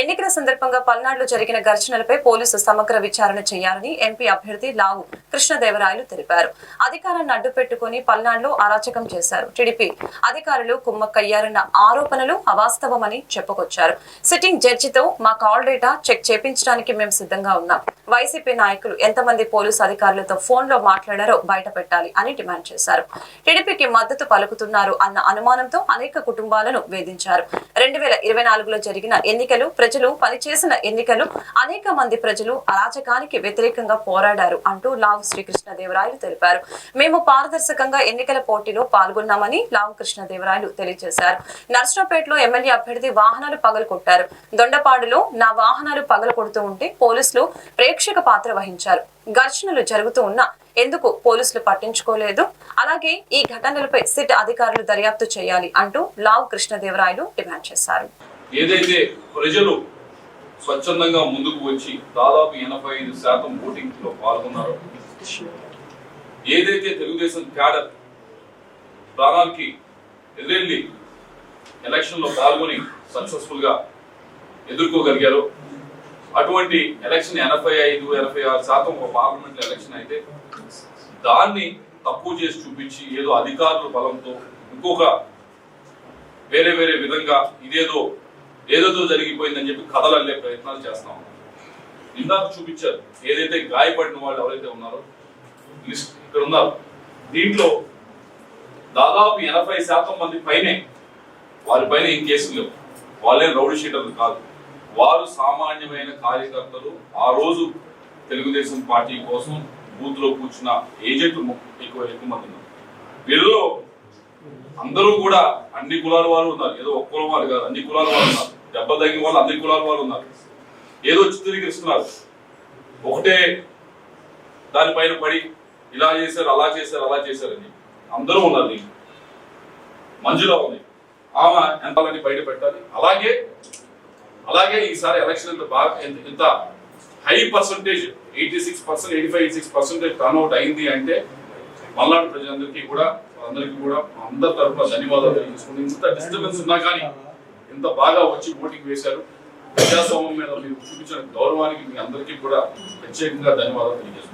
ఎన్నికల సందర్భంగా పల్నాడులో జరిగిన ఘర్షణలపై పోలీసు సమగ్ర విచారణ చేయాలని ఎంపీ అభ్యర్థి లావు కృష్ణదేవరాయలు తెలిపారు. అధికారాన్ని అడ్డు పెట్టుకుని పల్నాడులో అరాచకం చేశారు. టీడీపీ అధికారులు కుమ్మక్కయ్యారన్న ఆరోపణలు అవాస్తవమని చెప్పుకొచ్చారు. సిట్టింగ్ జడ్జితో మా కాల్ డేటా చెక్ చేపించడానికి మేము సిద్ధంగా ఉన్నాం. వైసీపీ నాయకులు ఎంతమంది పోలీసు అధికారులతో ఫోన్లో మాట్లాడారో బయట పెట్టాలి అని డిమాండ్ చేశారు. టీడీపీకి మద్దతు పలుకుతున్నారు అన్న అనుమానంతో అనేక కుటుంబాలను వేధించారు. రెండు వేల ఇరవై నాలుగులో జరిగిన ఎన్నికలు ప్రజలు పనిచేసిన ఎన్నికలు అనేక మంది ప్రజలు అరాచకానికి వ్యతిరేకంగా పోరాడారు అంటూ లావు శ్రీకృష్ణదేవరాయలు తెలిపారు. మేము పారదర్శకంగా ఎన్నికల పోటీలో పాల్గొన్నామని లావు కృష్ణదేవరాయలు తెలియజేశారు. నర్సరాపేటలో ఎమ్మెల్యే అభ్యర్థి వాహనాలు పగలకొట్టారు. దొండపాడులో నా వాహనాలు పగలు కొడుతూ ఉంటే పోలీసులు ప్రేక్షక పాత్ర వహించారు. ఘర్షణలు జరుగుతూ ఉన్నా ఎందుకు పోలీసులు పట్టించుకోలేదు? అలాగే ఈ ఘటనలపై సిట్ అధికారులు దర్యాప్తు చేయాలి అంటూ లావు కృష్ణదేవరాయలు డిమాండ్ చేశారు. ఏదైతే ప్రజలు స్వచ్ఛందంగా ముందుకు వచ్చి దాదాపు ఎనభై ఐదు శాతం ఓటింగ్లో పాల్గొన్నారో ఏదైతే తెలుగుదేశం క్యాడర్ ప్రాణానికి ఎదురెళ్ళి ఎలక్షన్లో పాల్గొని సక్సెస్ఫుల్గా ఎదుర్కోగలిగారో అటువంటి ఎలక్షన్ ఎనభై ఐదు ఎనభై ఆరు శాతం ఒక పార్లమెంట్ ఎలక్షన్ అయితే దాన్ని తక్కువ చేసి చూపించి ఏదో అధికారుల బలంతో ఇంకొక వేరే వేరే విధంగా ఇదేదో ఏదేదో జరిగిపోయిందని చెప్పి కథలు అల్లే ప్రయత్నాలు చేస్తాం ఇందాక చూపించారు. ఏదైతే గాయపడిన వాళ్ళు ఎవరైతే ఉన్నారో లిస్ట్ ఇక్కడ ఉన్నారు. దీంట్లో దాదాపు ఎనభై శాతం మంది పైనే వారి పైన ఏం కేసులు లేవు. వాళ్ళే రౌడీ షీటర్లు కాదు. వారు సామాన్యమైన కార్యకర్తలు. ఆ రోజు తెలుగుదేశం పార్టీ కోసం బూత్లో కూర్చున్న ఏజెంట్లు ఎక్కువ ఎక్కువ మంది ఉన్నారు. వీళ్ళలో అందరూ కూడా అన్ని కులాల వాళ్ళు ఉన్నారు. ఏదో ఒక్క కులం వారు కాదు అన్ని కులాల వాళ్ళు ఉన్నారు. దెబ్బ తగిన వాళ్ళు అన్ని కులాల వాళ్ళు ఉన్నారు. ఏదో చిత్రీకరిస్తున్నారు. ఒకటే దానిపైన పడి ఇలా చేశారు అలా చేశారు అలా చేశారని అందరూ ఉన్నారు నీకు మంజులో ఉంది. ఆమె ఎంతలని బయట పెట్టాలి? అలాగే అలాగే ఈసారి ఎలక్షన్ ఇంత బాగా ఇంత- ఇంత high percentage eighty six percent eighty five six percentage turnout అయింది అంటే మల్నాడు ప్రజలందరికీ కూడా అందరికీ కూడా అందరి తరఫున ధన్యవాదాలు తెలియజేసుకుంది ఇంత డిస్టర్బెన్స్ ఉన్నా కానీ ఇంత బాగా వచ్చి ఓటింగ్ వేశారు. ప్రజాస్వామ్యం మీద మీరు చూపించిన గౌరవానికి మీ అందరికీ కూడా ప్రత్యేకంగా ధన్యవాదాలు తెలియజేస్తున్నాను